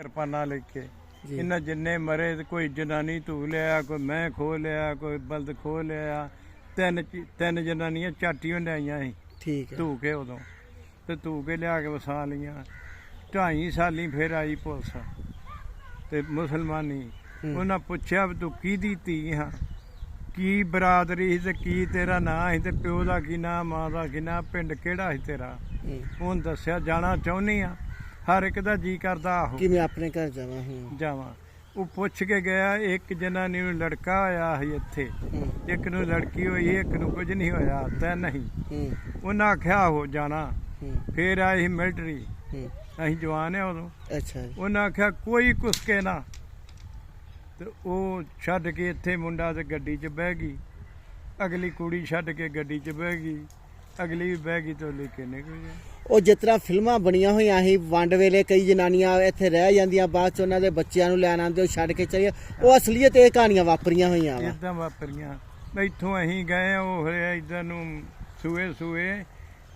ਕਿਰਪਾਨਾਂ ਲੈ ਕੇ ਇਹਨਾਂ ਜਿੰਨੇ ਮਰੇ ਕੋਈ ਜਨਾਨੀ ਧੂ ਲਿਆ ਕੋਈ ਮੈਂ ਖੋ ਲਿਆ ਕੋਈ ਬਲਦ ਖੋ ਲਿਆ। ਤਿੰਨ ਤਿੰਨ ਜਨਾਨੀਆਂ ਚਾਟੀਆਂ ਲਿਆਈਆਂ ਸੀ। ਠੀਕ ਹੈ। ਧੂ ਕੇ ਉਦੋਂ। ਤੇ ਧੂ ਕੇ ਲਿਆ ਕੇ ਵਸਾ ਲੀਆਂ ਢਾਈ ਸਾਲੀ ਫੇਰ ਆਈ ਪੁਲਿਸ। ਤੇ ਮੁਸਲਮਾਨੀ। ਉਹਨਾਂ ਪੁੱਛਿਆ ਤੂੰ ਕਿਹਦੀ ਧੀ ਹਾਂ ਕੀ ਬਰਾਦਰੀ ਸੀ ਤੇ ਕੀ ਤੇਰਾ ਨਾਂ ਸੀ ਤੇ ਪਿਓ ਦਾ ਕੀ ਨਾਂ ਮਾਂ ਦਾ ਕੀ ਨਾਂ ਪਿੰਡ ਕਿਹੜਾ ਸੀ ਤੇਰਾ। ਉਹਨ ਦੱਸਿਆ ਜਾਣਾ ਚਾਹੁੰਨੀ ਆ। ਹਰ ਇੱਕ ਦਾ ਜੀ ਕਰਦਾ ਆਹੋ। ਕਿ ਮੈਂ ਆਪਣੇ ਘਰ ਜਾਵਾਂ ਹੂੰ ਜਾਵਾਂ। ਉਹ ਪੁੱਛ ਕੇ ਗਿਆ ਇੱਕ ਜਨਾਨੀ ਨੂੰ ਲੜਕਾ ਹੋਇਆ ਸੀ ਇੱਥੇ ਇੱਕ ਨੂੰ ਲੜਕੀ ਹੋਈ ਇੱਕ ਨੂੰ ਕੁਝ ਨਹੀਂ ਹੋਇਆ ਤੇ ਨਹੀਂ। ਉਹਨਾਂ ਆਖਿਆ ਹੋ ਜਾਣਾ। ਫੇਰ ਆਈ ਸੀ ਮਿਲਟਰੀ। ਅਸੀਂ ਜਵਾਨ ਆ ਉਦੋਂ। ਅੱਛਾ ਉਹਨਾਂ ਆਖਿਆ ਕੋਈ ਕੁਸਕੇ ਨਾ। ਤੇ ਉਹ ਛੱਡ ਕੇ ਇੱਥੇ ਮੁੰਡਾ ਤੇ ਗੱਡੀ 'ਚ ਬਹਿ ਗਈ। ਅਗਲੀ ਕੁੜੀ ਛੱਡ ਕੇ ਗੱਡੀ 'ਚ ਬਹਿ ਗਈ। ਅਗਲੀ ਬਹਿ ਗਈ ਤੇ ਉਹ ਲੈ ਕੇ ਨਿਕਲ ਗਿਆ। ਉਹ ਜਿਸ ਤਰ੍ਹਾਂ ਫਿਲਮਾਂ ਬਣੀਆਂ ਹੋਈਆਂ ਸੀ ਵੰਡ ਵੇਲੇ ਕਈ ਜਨਾਨੀਆਂ ਇੱਥੇ ਰਹਿ ਜਾਂਦੀਆਂ ਬਾਅਦ ਚ ਉਹਨਾਂ ਦੇ ਬੱਚਿਆਂ ਨੂੰ ਲੈਣ ਆਉਂਦੇ ਉਹ ਛੱਡ ਕੇ ਚਲੇ ਉਹ ਅਸਲੀਅਤ ਇਹ ਕਹਾਣੀਆਂ ਵਾਪਰੀਆਂ ਹੋਈਆਂ ਵਾ। ਇਦਾਂ ਵਾਪਰੀਆਂ। ਇੱਥੋਂ ਅਸੀਂ ਗਏ ਉਹ ਹੋਇਆ ਇਦਾਂ ਨੂੰ ਸੂਏ ਸੂਏ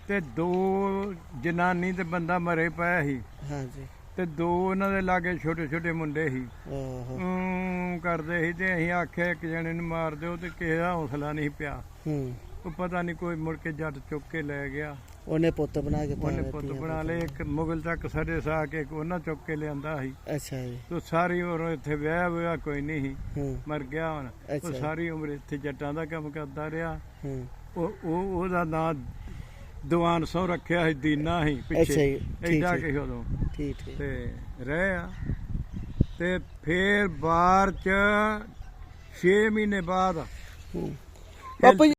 ਤੇ ਦੋ ਜਨਾਨੀ ਤੇ ਬੰਦਾ ਮਰੇ ਪਿਆ ਸੀ। ਹਾਂਜੀ। ਤੇ ਦੋ ਉਹਨਾਂ ਦੇ ਲਾਗੇ ਛੋਟੇ ਛੋਟੇ ਮੁੰਡੇ ਸੀ। ਊਂ ਕਰਦੇ ਸੀ ਤੇ ਅਸੀਂ ਆਖਿਆ ਇੱਕ ਜਣੇ ਨੂੰ ਮਾਰ ਦਿਓ ਤੇ ਕਿਸੇ ਦਾ ਹੌਸਲਾ ਨਹੀਂ ਪਿਆ। ਹੂੰ। ਉਹ ਪਤਾ ਨਹੀਂ ਕੋਈ ਮੁੜ ਕੇ ਜੱਟ ਚੁੱਕ ਕੇ ਲੈ ਗਿਆ। ਉਹਨੇ ਪੁੱਤ ਬਣਾ ਕੇ ਉਹਨੇ ਪੁੱਤ ਬਣਾ ਲਏ ਇੱਕ ਮੁਗਲ ਤੱਕ ਸਾਡੇ ਸਾ ਕੇ ਉਹਨਾਂ ਚੁੱਕ ਕੇ ਲਿਆਂਦਾ ਸੀ। ਅੱਛਾ ਜੀ। ਤੇ ਸਾਰੀ ਉਮਰ ਇੱਥੇ ਵਿਆਹ ਹੋਇਆ ਕੋਈ ਨਹੀਂ ਸੀ ਮਰ ਗਿਆ ਹੁਣ। ਉਹ ਸਾਰੀ ਉਮਰ ਇੱਥੇ ਜੱਟਾਂ ਦਾ ਕੰਮ ਕਰਦਾ ਰਿਹਾ। ਉਹ ਉਹ ਉਹਦਾ ਨਾਂ ਦੀਵਾਨ ਸੋ ਰੱਖਿਆ ਸੀ ਦੀਨਾ ਸੀ ਪਿੱਛੇ। ਐਡਾ। ਕਿ ਉਦੋਂ। ਠੀਕ ਠੀਕ। ਤੇ ਰਹੇ ਆ। ਤੇ ਫੇਰ ਬਾਹਰ ਚ 6 ਮਹੀਨੇ ਬਾਅਦ ਬਾਪੂ